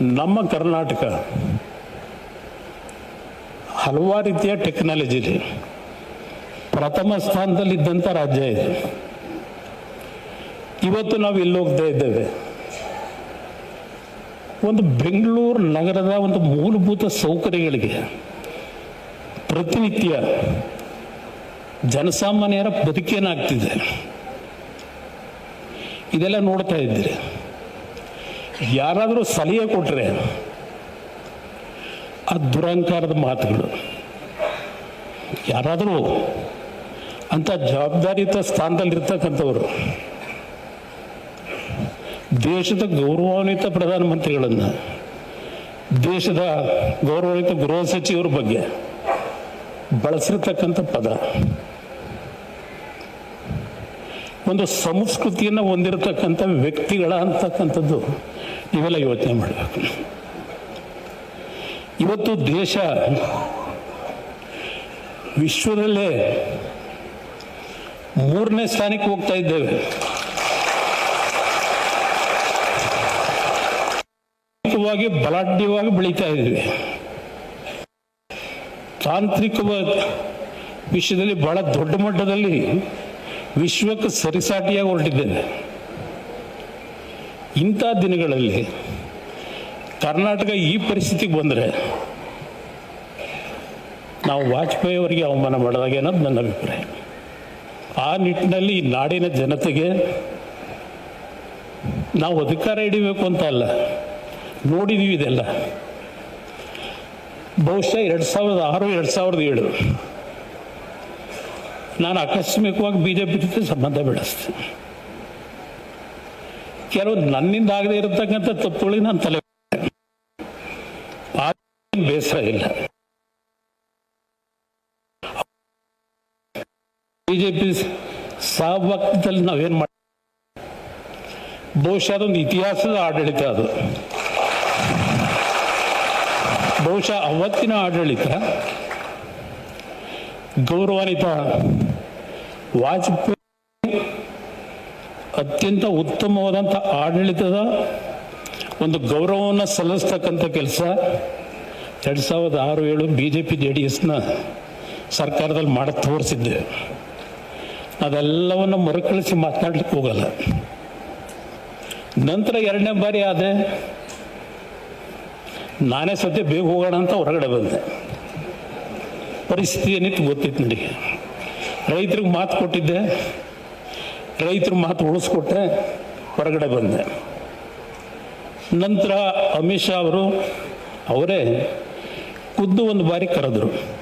ನಮ್ಮ ಕರ್ನಾಟಕ ಹಲವಾರು ರೀತಿಯ ಟೆಕ್ನಾಲಜಿಲಿ ಪ್ರಥಮ ಸ್ಥಾನದಲ್ಲಿದ್ದಂಥ ರಾಜ್ಯ ಇದು. ಇವತ್ತು ನಾವು ಇಲ್ಲಿ ಹೋಗ್ತಾ ಇದ್ದೇವೆ. ಒಂದು ಬೆಂಗಳೂರು ನಗರದ ಒಂದು ಮೂಲಭೂತ ಸೌಕರ್ಯಗಳಿಗೆ ಪ್ರತಿನಿತ್ಯ ಜನಸಾಮಾನ್ಯರ ಬದುಕೇನಾಗ್ತಿದೆ? ಇದೆಲ್ಲ ನೋಡ್ತಾ ಇದ್ದೀರಿ. ಯಾರಾದರೂ ಸಲಹೆ ಕೊಟ್ಟರೆ ಆ ದುರಂಕಾರದ ಮಾತುಗಳು. ಯಾರಾದರೂ ಅಂಥ ಜವಾಬ್ದಾರಿಯುತ ಸ್ಥಾನದಲ್ಲಿರ್ತಕ್ಕಂಥವರು, ದೇಶದ ಗೌರವಾನ್ವಿತ ಪ್ರಧಾನಮಂತ್ರಿಗಳನ್ನು, ದೇಶದ ಗೌರವಾನ್ವಿತ ಗೃಹ ಸಚಿವರ ಬಗ್ಗೆ ಬಳಸಿರ್ತಕ್ಕಂಥ ಪದ. ಒಂದು ಸಂಸ್ಕೃತಿಯನ್ನು ಹೊಂದಿರತಕ್ಕಂಥ ವ್ಯಕ್ತಿಗಳ ಅಂತಕ್ಕಂಥದ್ದು. ನೀವೆಲ್ಲ ಯೋಚನೆ ಮಾಡಬೇಕು. ಇವತ್ತು ದೇಶ ವಿಶ್ವದಲ್ಲೇ ಮೂರನೇ ಸ್ಥಾನಕ್ಕೆ ಹೋಗ್ತಾ ಇದ್ದೇವೆ. ಆರ್ಥಿಕವಾಗಿ ಬಲಾಢ್ಯವಾಗಿ ಬೆಳೀತಾ ಇದ್ದೇವೆ. ತಾಂತ್ರಿಕ ವಿಷಯದಲ್ಲಿ ಬಹಳ ದೊಡ್ಡ ಮಟ್ಟದಲ್ಲಿ ವಿಶ್ವಕ್ಕೆ ಸರಿಸಾಟಿಯಾಗಿ ಹೊರಟಿದ್ದೇವೆ. ಇಂಥ ದಿನಗಳಲ್ಲಿ ಕರ್ನಾಟಕ ಈ ಪರಿಸ್ಥಿತಿಗೆ ಬಂದರೆ ನಾವು ವಾಜಪೇಯಿ ಅವರಿಗೆ ಅವಮಾನ ಮಾಡಿದಾಗ ಅನ್ನೋದು ನನ್ನ ಅಭಿಪ್ರಾಯ. ಆ ನಿಟ್ಟಿನಲ್ಲಿ ಈ ನಾಡಿನ ಜನತೆಗೆ ನಾವು ಅಧಿಕಾರ ಹಿಡಿಬೇಕು ಅಂತ ಅಲ್ಲ, ನೋಡಿದೀವಿ ಇದೆಲ್ಲ. ಬಹುಶಃ ಎರಡು ಸಾವಿರದ ಆರು, ಎರಡು ಸಾವಿರದ ಏಳು ನಾನು ಆಕಸ್ಮಿಕವಾಗಿ ಬಿ ಜೆ ಪಿ ಜೊತೆ ಸಂಬಂಧ ಬೆಳೆಸ್ತೆ ಕೆಲವು ನನ್ನಿಂದ ಆಗದೆ ಇರತಕ್ಕಂಥ ತಪ್ಪುಗಳಿಗೆ ನಾನು ತಲೆ ಬೇಸರ ಇಲ್ಲ. ಬಿಜೆಪಿ ಸಹಭಾಗಿತ್ವದಲ್ಲಿ ನಾವೇನು ಮಾಡ ಬಹುಶಃ ಅದೊಂದು ಇತಿಹಾಸದ ಆಡಳಿತ ಅದು. ಬಹುಶಃ ಅವತ್ತಿನ ಆಡಳಿತ ಗೌರವಾನ್ವಿತ ವಾಜಪೇಯಿ ಅತ್ಯಂತ ಉತ್ತಮವಾದಂಥ ಆಡಳಿತದ ಒಂದು ಗೌರವವನ್ನು ಸಲ್ಲಿಸ್ತಕ್ಕಂಥ ಕೆಲಸ. ಎರಡು ಸಾವಿರದ ಆರು ಏಳು B J P J D ಎಸ್ನ ಸರ್ಕಾರದಲ್ಲಿ ಮಾಡಿ ತೋರಿಸಿದ್ದೆ. ಅದೆಲ್ಲವನ್ನು ಮರುಕಳಿಸಿ ಮಾತನಾಡ್ಲಿಕ್ಕೆ ಹೋಗಲ್ಲ. ನಂತರ ಎರಡನೇ ಬಾರಿ ಆದೆ. ನಾನೇ ಸದ್ಯ ಬೇಗ ಹೋಗೋಣ ಅಂತ ಹೊರಗಡೆ ಬಂದೆ. ಪರಿಸ್ಥಿತಿ ಏನಿತ್ತು ಗೊತ್ತಿತ್ತು ನನಗೆ. ರೈತರಿಗೆ ಮಾತು ಕೊಟ್ಟಿದ್ದೆ. ರೈತರ ಮಾತು ಉಳಿಸ್ಕೊಟ್ಟೆ ಹೊರಗಡೆ ಬಂದೆ. ನಂತರ ಅಮಿತ್ ಶಾ ಅವರು ಅವರೇ ಖುದ್ದು ಒಂದು ಬಾರಿ ಕರೆದ್ರು.